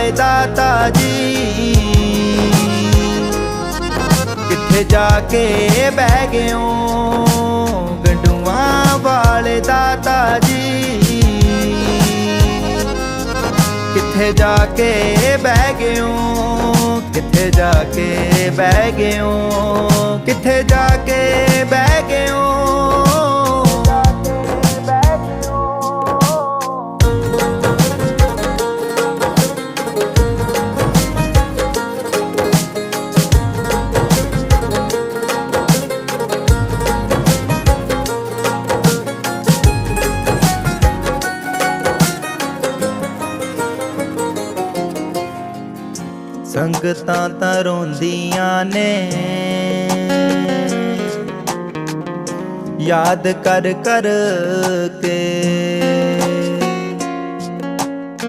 ਵਾਲੇ ਦਾਤਾ ਜੀ। ਕਿੱਥੇ ਜਾ ਕੇ ਬਹਿ ਗਏ ਹੋ ਗੰਡੂਆਂ ਵਾਲੇ ਦਾਤਾ ਜੀ। ਕਿੱਥੇ ਜਾ ਕੇ ਬਹਿ ਗਏ ਹੋ ਕਿੱਥੇ ਜਾ ਕੇ ਬਹਿ ਗਏ ਹੋ ਕਿੱਥੇ ਜਾ ਕੇ ਬਹਿ ਸੰਗਤਾਂ ਤਾਂ ਰੋਂਦੀਆਂ ਨੇ। ਯਾਦ ਕਰ ਕਰ ਕੇ